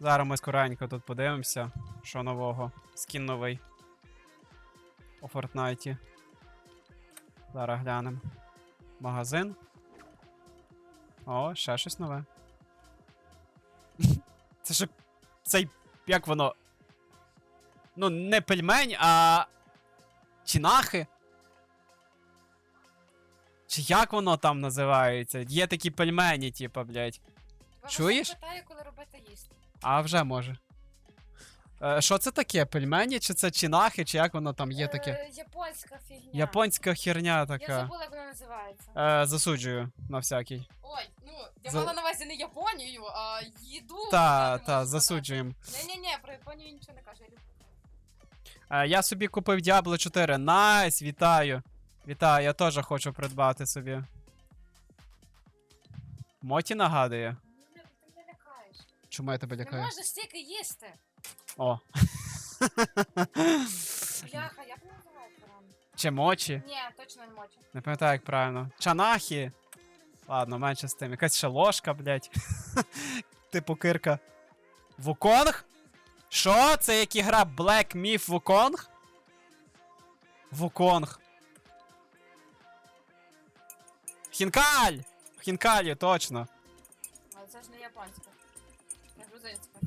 Зараз ми скоренько тут подивимося, що нового. Скін новий. У Фортнайті. Зараз глянемо. Магазин. О, ще щось нове. Це ж цей. Як воно? Ну, не пельмень, а. Чінахи. Чи як воно там називається? Є такі пельмені, типа, блядь. Чуєш? питаю, коли робити їсти. А вже може. Е, що це таке? Пельмені? Чи це чінахи, чи як воно там є таке? Е, японська фігня. Японська херня Я така. забула, як вона називається. Е, засуджую на всякий. Ой, ну, я За- мала на увазі не Японію, а їду. Та, та, засуджуємо. Ні-ні-ні, про Японію нічого не кажу, я люблю. Е, я собі купив Diablo 4. Найс, вітаю. Вітаю, я теж хочу придбати собі. Моті нагадує. Чому я тебе Не лякаю? можна стільки їсти. О. Бляха, як вона називається рано? Чи мочі? Ні, точно не мочу. Не пам'ятаю, як правильно. Чанахи. Ладно, менше з тим. Якась ще ложка, блядь. типу кирка. Вуконг? Що? Це як ігра Black Myth Wukong? Вуконг. Хінкаль! Хінкалі, точно. Але це ж не японська. Не грузинська.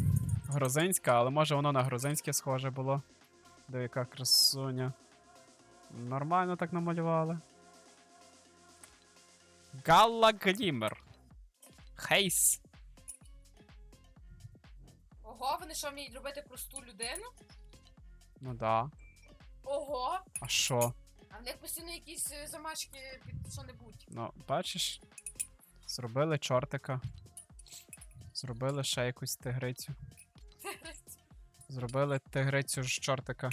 Грузинська, але може воно на грузинське схоже було. Де яка красуня. Нормально так намалювали. Галла Глімер. Хейс. Ого, вони що вміють робити просту людину? Ну да. Ого! А що? А в них постійно якісь е, замашки під що-небудь. Ну, бачиш? Зробили чортика. Зробили ще якусь тигрицю. Зробили тигрицю з чортика.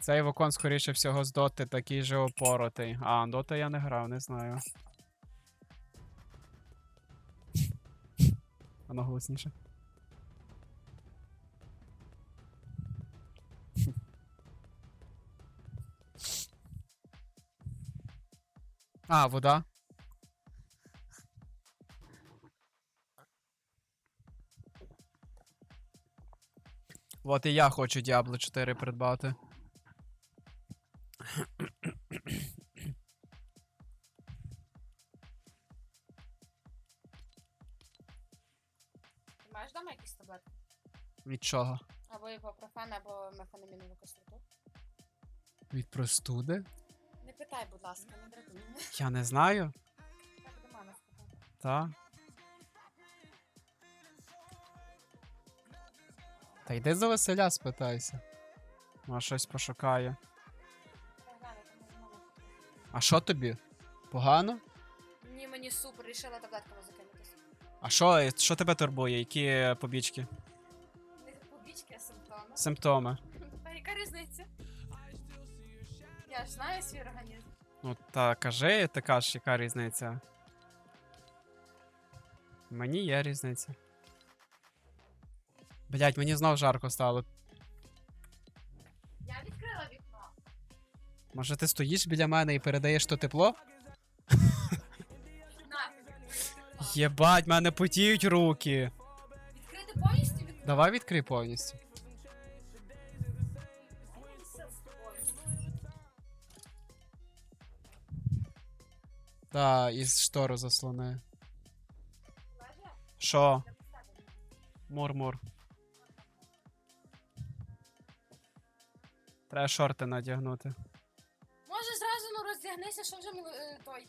Цей вокон, скоріше всього, з доти такий же опоротий. А, дота я не грав, не знаю. Воно голосніше. А, вода. От і я хочу Diablo 4 придбати. Ти маєш вдома якісь таблетки? Від чого? Або ібупрофен, або мефанамінову кислоту? Від простуди? Не питай, будь ласка, не дратуй мене. Я не знаю. Так до мами спитати. Та. Та йди за Василя спитайся. Може щось пошукає. А що тобі? Погано? Ні, мені супер, рішила таблетками закинутися. А що, що тебе турбує? Які побічки? Не побічки, а симптоми. Симптоми? Та яка різниця? Я ж знаю свій організм. Ну, та кажи, ти кажеш, яка різниця. Мені є різниця. Блять, мені знов жарко стало. Я відкрила вікно. Може ти стоїш біля мене і передаєш то тепло? Єбать, мене потіють руки. Відкрити повністю вікно? Давай відкрий повністю. Та, і штору заслони. Що? Мур-мур. Треба шорти надягнути. Може зразу ну роздягнися, що вже е, той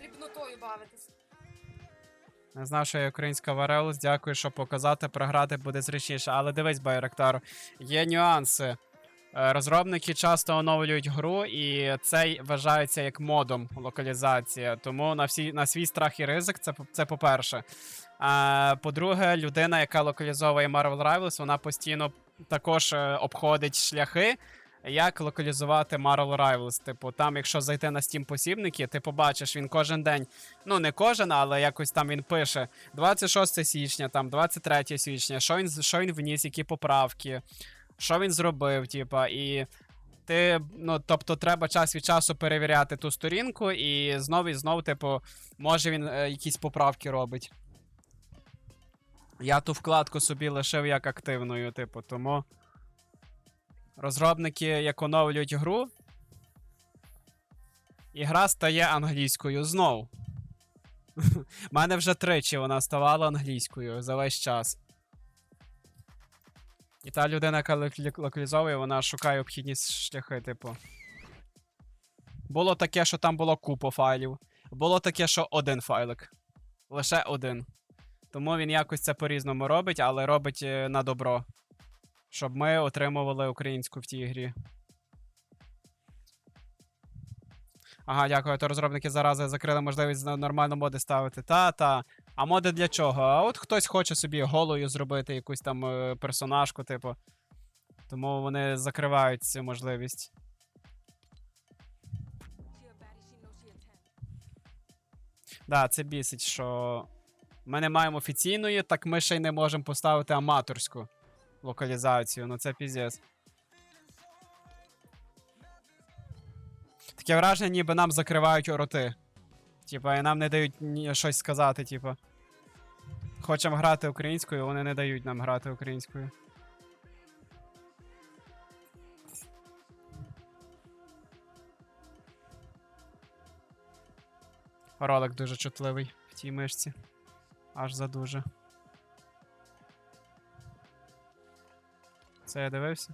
дрібнотою бавитись. Не знав, що є українська Варелус. Дякую, що показати, програти буде зручніше. Але дивись, Байректар, є нюанси. Е, Розробники часто оновлюють гру, і це вважається як модом локалізація. Тому на всі на свій страх і ризик, це, це по-перше. А, по-друге, людина, яка локалізовує Marvel Rivals, вона постійно також е, обходить шляхи. Як локалізувати Marvel Rivals? Типу, там, якщо зайти на Steam посібники, ти побачиш, він кожен день ну не кожен, але якось там він пише 26 січня, там 23 січня, що він, що він вніс, які поправки, що він зробив, типа, і ти, ну, тобто, треба час від часу перевіряти ту сторінку, і знов і знов, типу, може він е, якісь поправки робить. Я ту вкладку собі лишив як активною, типу, тому. Розробники як оновлюють гру. І гра стає англійською знов. У мене вже тричі вона ставала англійською за весь час. І та людина, яка локалізовує, вона шукає обхідні шляхи, типу. Було таке, що там було купа файлів. Було таке, що один файлик. Лише один. Тому він якось це по-різному робить, але робить е, на добро. Щоб ми отримували українську в тій грі. Ага, дякую. То розробники зарази закрили можливість нормально моди ставити. Та-та. А моди для чого? А от хтось хоче собі голою зробити якусь там е, персонажку, типу. Тому вони закривають цю можливість. Да, це бісить, що ми не маємо офіційної, так ми ще й не можемо поставити аматорську локалізацію. Ну це піздець. Таке враження, ніби нам закривають роти. Типа, і нам не дають щось сказати, типа. Хочемо грати українською, вони не дають нам грати українською. Ролик дуже чутливий в тій мишці. Аж за дуже. Це я дивився?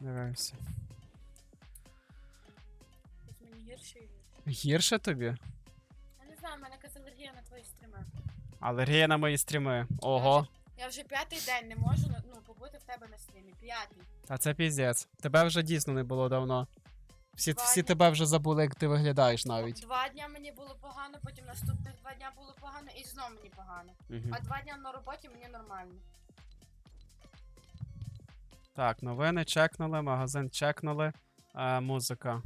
Дивився. Щось мені гірше і гірше. Гірше тобі? Я не знаю, в мене якась алергія на твої стріми. Алергія на мої стріми. Ого. Я вже п'ятий день не можу ну, побути в тебе на стрімі. П'ятий. Та це піздець. Тебе вже дійсно не було давно. Всі, Два всі дня. тебе вже забули, як ти виглядаєш навіть. Два дня мені було погано, потім наступних два дня було погано і знов мені погано. Мгм. А два дня на роботі мені нормально. Так, новини чекнули, магазин чекнули. Е, музика.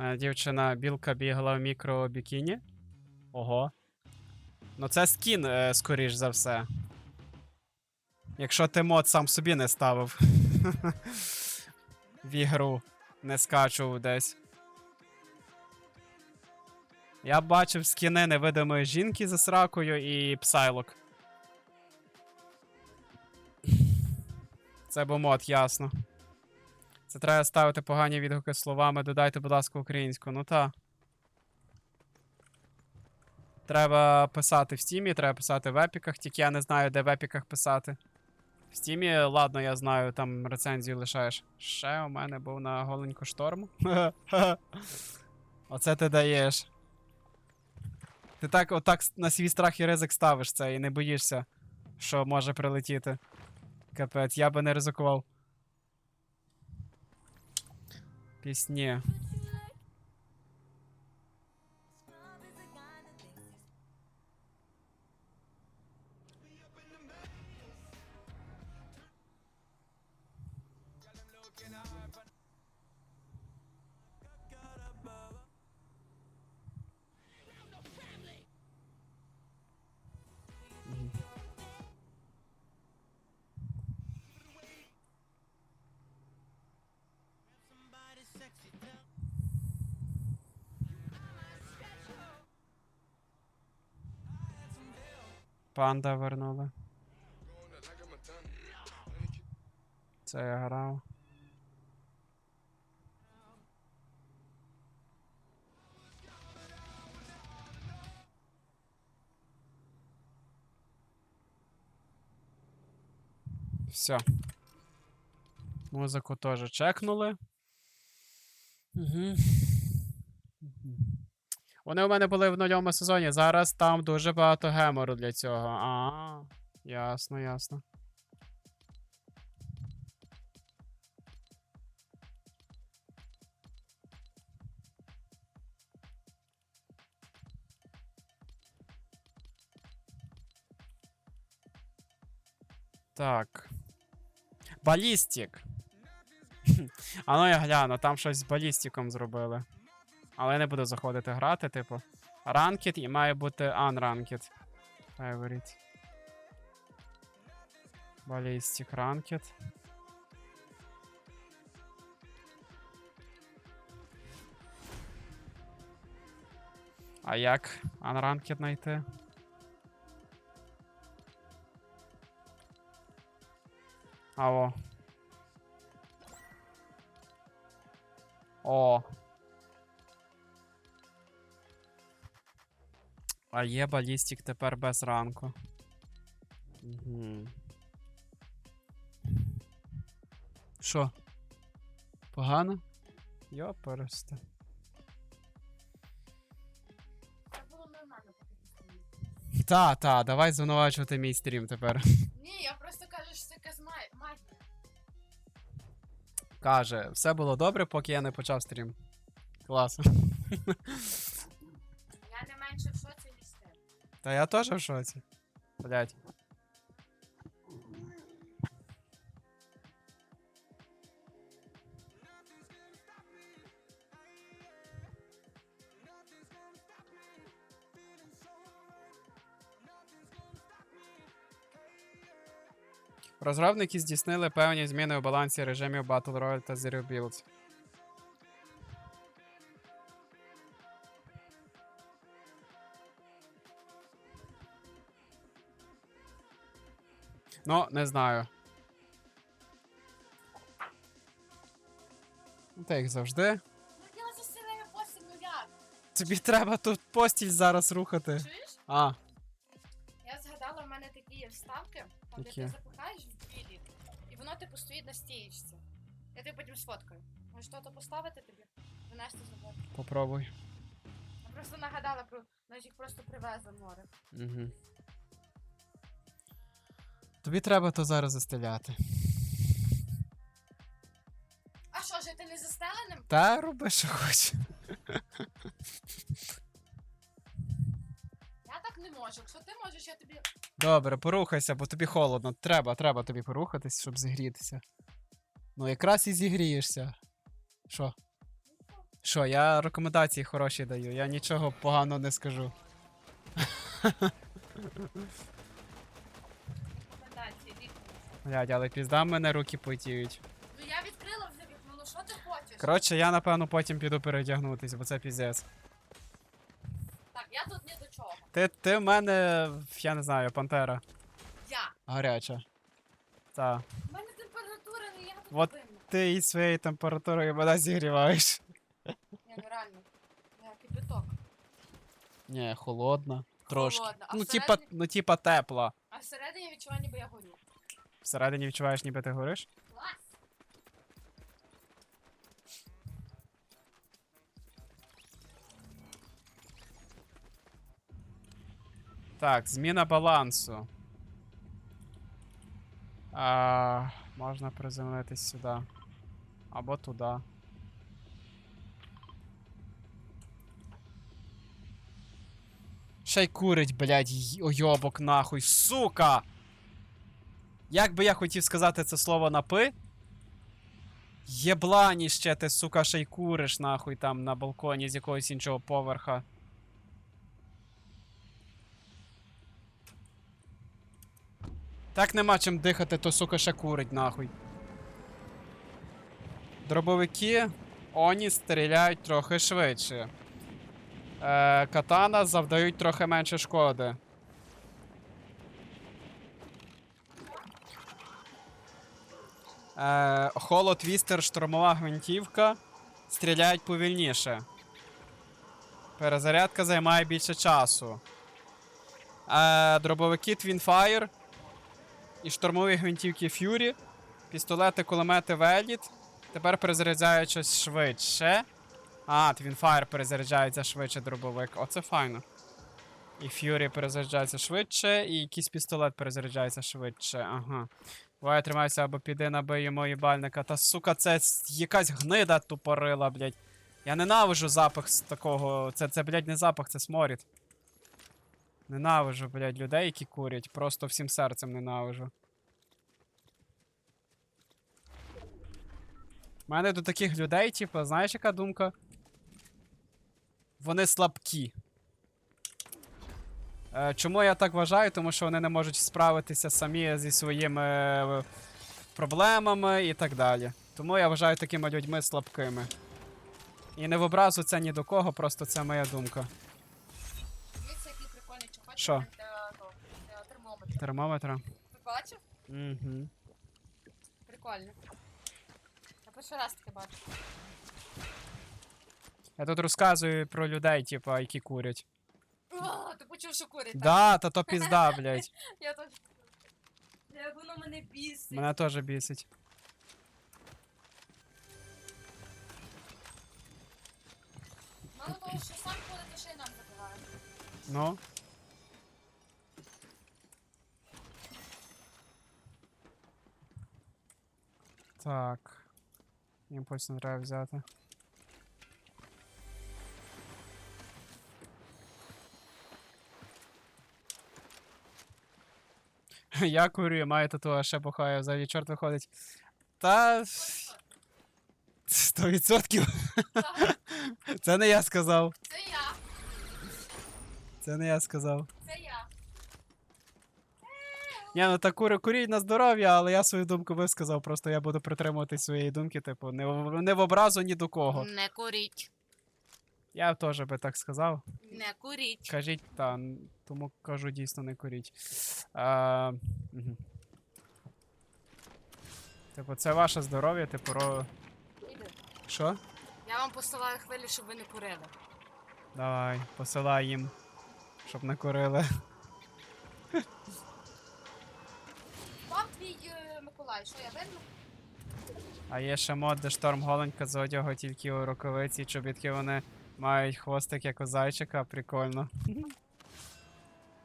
Е, дівчина білка бігала в мікробікіні. Ого. Ну це скін, е, скоріш за все. Якщо ти мод сам собі не ставив. В ігру. Не скачував десь. Я бачив скіни невидимої жінки за сракою і псайлок. Це бо мод, ясно. Це треба ставити погані відгуки словами. Додайте, будь ласка, українську. Ну та. Треба писати в стімі, треба писати в епіках, тільки я не знаю, де в епіках писати. В стімі, ладно, я знаю, там рецензію лишаєш. Ще у мене був на голеньку шторму. Оце ти даєш. Ти так, отак на свій страх і ризик ставиш це і не боїшся, що може прилетіти. Капець, я би не ризикував. Пісні. Панда вернули. Це я грав. Все. Музику теж чекнули. Угу. Вони у мене були в нульовому сезоні. Зараз там дуже багато гемору для цього. А, ясно, ясно. Так. Балістик. А ну я гляну, там щось з балістиком зробили. Але я не буду заходити грати, типу. Ranked і має бути unranked. Favorite. Ballistic Ranked. А як анранкет знайти? Алло. О. А є балістик тепер без ранку. Угу. Що? Погано? Йо, пересте. Це було нормально, поки ти стоїш. Та, та, давай звинувачувати мій стрім тепер. Ні, я просто кажу, що це якась магія. Каже, все було добре, поки я не почав стрім. Клас. Та я теж в шоці. Блять. Розробники здійснили певні зміни у балансі режимів Battle Royale та Zero Builds. Ну, не знаю. Ну, Та як завжди. Тобі треба тут постіль зараз рухати. Чуєш? А, Я згадала, в мене такі є вставки, там де ти запихаєш в білі, і воно типу стоїть на стієчці. Я тобі потім сфоткаю. Може то поставити тобі? Винести з роботи. попробуй. Я просто нагадала про навіть їх просто привезли в море. Угу. Тобі треба то зараз застеляти. А що, жити не застеленим? Та роби, що хочеш. Я так не можу. Якщо ти можеш, я тобі. Добре, порухайся, бо тобі холодно. Треба, треба тобі порухатись, щоб зігрітися. Ну, якраз і зігрієшся. Що? Що, я рекомендації хороші даю, я нічого поганого не скажу. Блядь, але пізда в мене руки потіють. Ну я відкрила вже вікно, ну що ти хочеш? Коротше, я напевно потім піду передягнутись, бо це піздець. Так, я тут ні до чого. Ти, ти в мене, я не знаю, пантера. Я. Гаряча. Та. У мене температура не я тут Вот. винна. Ти із своєю температурою мене зігріваєш. Ні, ну реально. Я кипяток. Ні, холодна. Трошки. Холодна, а Ну, всередині- типа, ну, типа тепла. А всередині я відчуваю, ніби я горю. Всередині відчуваєш, ніби ти гориш? Так, зміна балансу. А, можна приземлитись сюди. Або туди. Ще й курить, блядь, ойобок нахуй, сука! Як би я хотів сказати це слово на пи? Єбланіще ти, сука, ще й куриш нахуй там на балконі з якогось іншого поверха. Так нема чим дихати, то сука ще курить нахуй. Дробовики Оні стріляють трохи швидше. Е, катана завдають трохи менше шкоди. Е, Холо штурмова гвинтівка стріляють повільніше. Перезарядка займає більше часу. Е, дробовики Twinfire і штурмові гвинтівки Fury, пістолети, кулемети Веліт. Тепер перезаряджаючись швидше. А, Twinfire перезаряджається швидше дробовик. Оце файно. І Fury перезаряджається швидше, і якийсь пістолет перезаряджається швидше. Ага. Буває, тримайся або піди набиємо їбальника. Та сука, це якась гнида тупорила, блядь. Я ненавижу запах з такого. Це, це, блядь, не запах, це сморід. Ненавижу, блядь, людей, які курять. Просто всім серцем ненавижу. У мене до таких людей, типу, знаєш, яка думка? Вони слабкі. Е, чому я так вважаю? Тому що вони не можуть справитися самі зі своїми е, проблемами і так далі. Тому я вважаю такими людьми слабкими. І не в образу це ні до кого, просто це моя думка. Що? Для, того, для термометра. Термометра. Ти бачив? Угу. Прикольно. Я перший раз таке бачу. Я тут розказую про людей, типа, які курять. Ти почув, що курить, так? Да, та то пізда, блядь. Я теж. Як воно мене бісить. Мене теж бісить. Мало того, що сам ходить, ще й нам забирає. Ну. Так. Імпульс не треба взяти. Я курю, маю татуаж, ще бухаю, взагалі чорт виходить. Та. Сто відсотків. Це не я сказав. Це я, Це не я сказав. це я. Ні, ну та кури, куріть на здоров'я, але я свою думку висказав. Просто я буду притримуватись своєї думки, типу, не в, не в образу ні до кого. Не куріть. Я теж би так сказав. Не куріть. Кажіть, та, тому кажу, дійсно не куріть. А, угу. Типу, це ваше здоров'я, типу, ро... Що? Я вам посилаю хвилі, щоб ви не курили. Давай, посилай їм, щоб не курили. Вам твій е, Миколай, що я видно? А є ще мод, де шторм голенька з одягу тільки у рукавиці, чобітки вони мають хвостик як у зайчика, прикольно.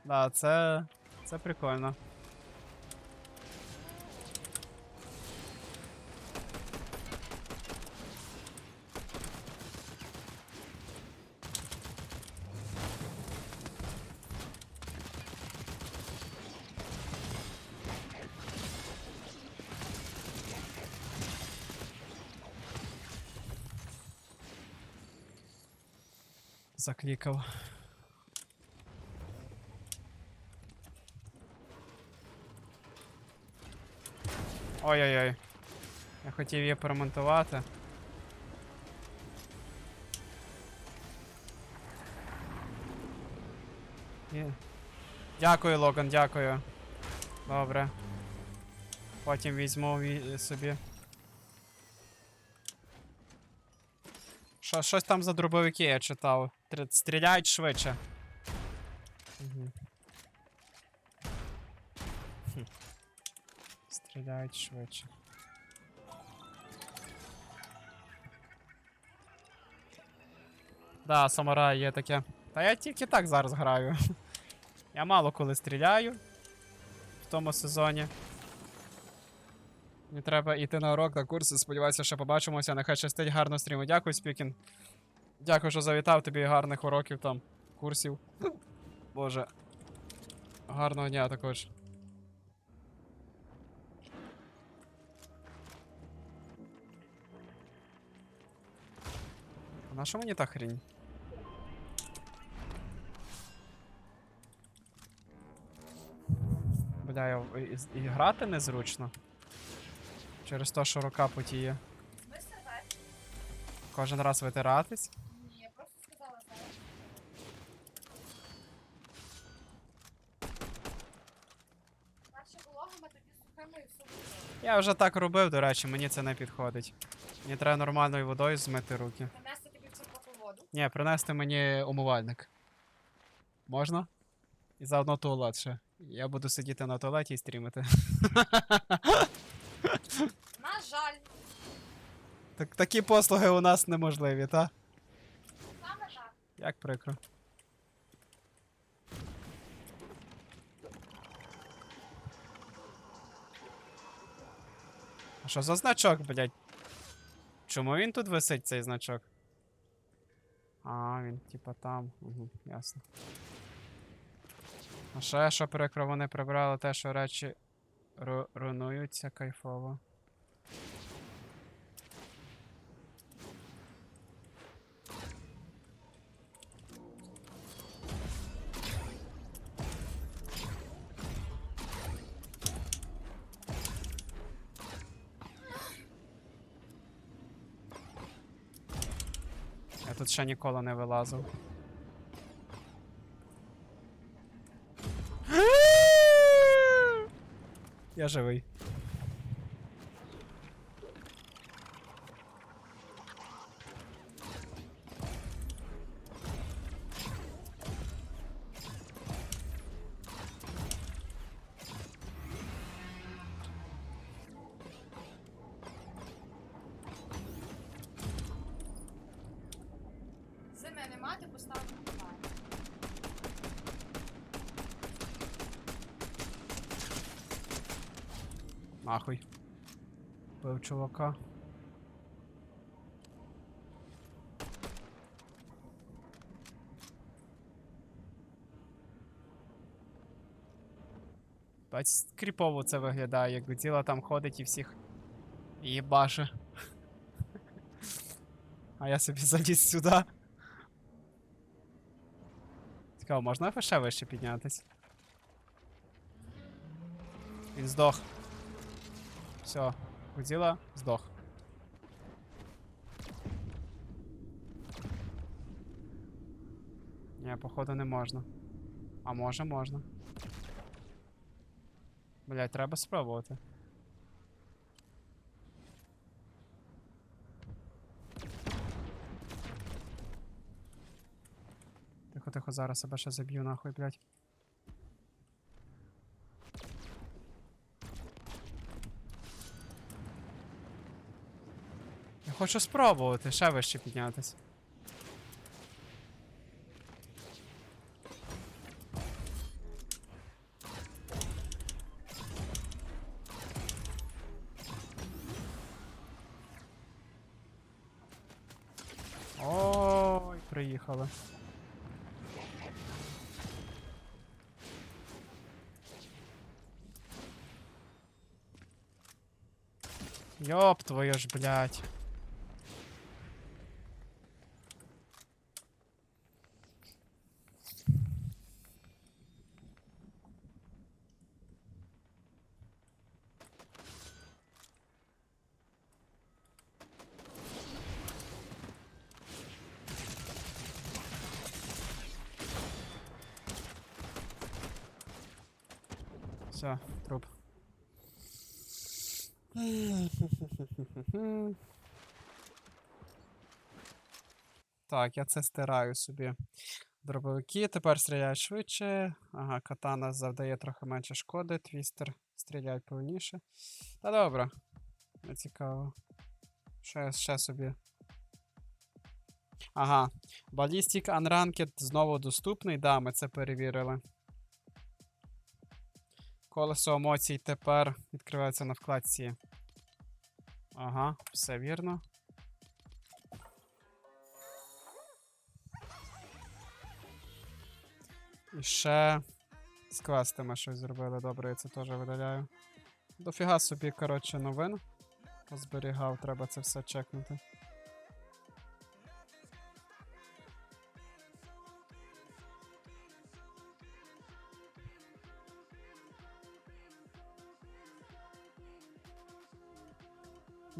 Да, це. це прикольно. Заклікав. Ой-ой-ой. Я хотів її поремонтувати. І... Дякую, Логан, дякую. Добре. Потім візьму собі. Що, щось там за дробовики я читав. Тр- Стріляють швидше. Стріляють швидше. Да, самурай є таке. Та я тільки так зараз граю. Я мало коли стріляю в тому сезоні. Мені треба йти на урок, на курси. Сподіваюся, що побачимося. Нехай щастить гарно стріму. Дякую, Спікін. Дякую, що завітав тобі гарних уроків там, курсів. Боже. Гарного дня також. А на що мені та хрінь? Бля, я, і, і, і грати незручно. Через те, що рука потіє. Кожен раз витиратись. Ні, я просто сказала зараз. Наче вологами, тоді сухими і все буде. Я вже так робив, до речі, мені це не підходить. Мені треба нормальною водою змити руки. Нанести тобі в цю трохи воду. Ні, принести мені умивальник. Можна? І заодно туалет ще. Я буду сидіти на туалеті і стрімити. На жаль, Так, такі послуги у нас неможливі, та? саме так. Як прикро. А що за значок, блядь? Чому він тут висить, цей значок? А, він типа там. Угу, ясно. А ще що прикро, вони прибрали те, що речі ру- руйнуються кайфово. ще ніколи не вилазив. Я живий. Чувака. Бать, кріпово це виглядає, як Годзіла там ходить і всіх їбаше. А я собі заліз сюди. Цікаво, можна ще вище піднятись? Він здох. Все, Годзіла здох. Ні, походу не можна. А може можна. Блять, треба спробувати. Тихо, тихо, зараз себе ще заб'ю нахуй, блять. Хочу спробувати ще вище піднятись. Ой, приїхали. Ёб твою ж, блядь. Все, труп. Так, я це стираю собі. Дробовики тепер стріляють швидше. Ага, катана завдає трохи менше шкоди, твістер стріляє повніше. Та добре. Не цікаво. Я ще собі. Ага. Ballistic Unranked знову доступний. Да, ми це перевірили. Колесо емоцій тепер відкривається на вкладці. Ага, все вірно. І ще з квестами щось зробили. Добре, я це теж видаляю. Дофіга собі, коротше, новин. Позберігав, треба це все чекнути.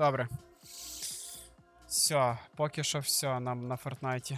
Добре. Все, поки що все нам на Фортнайті.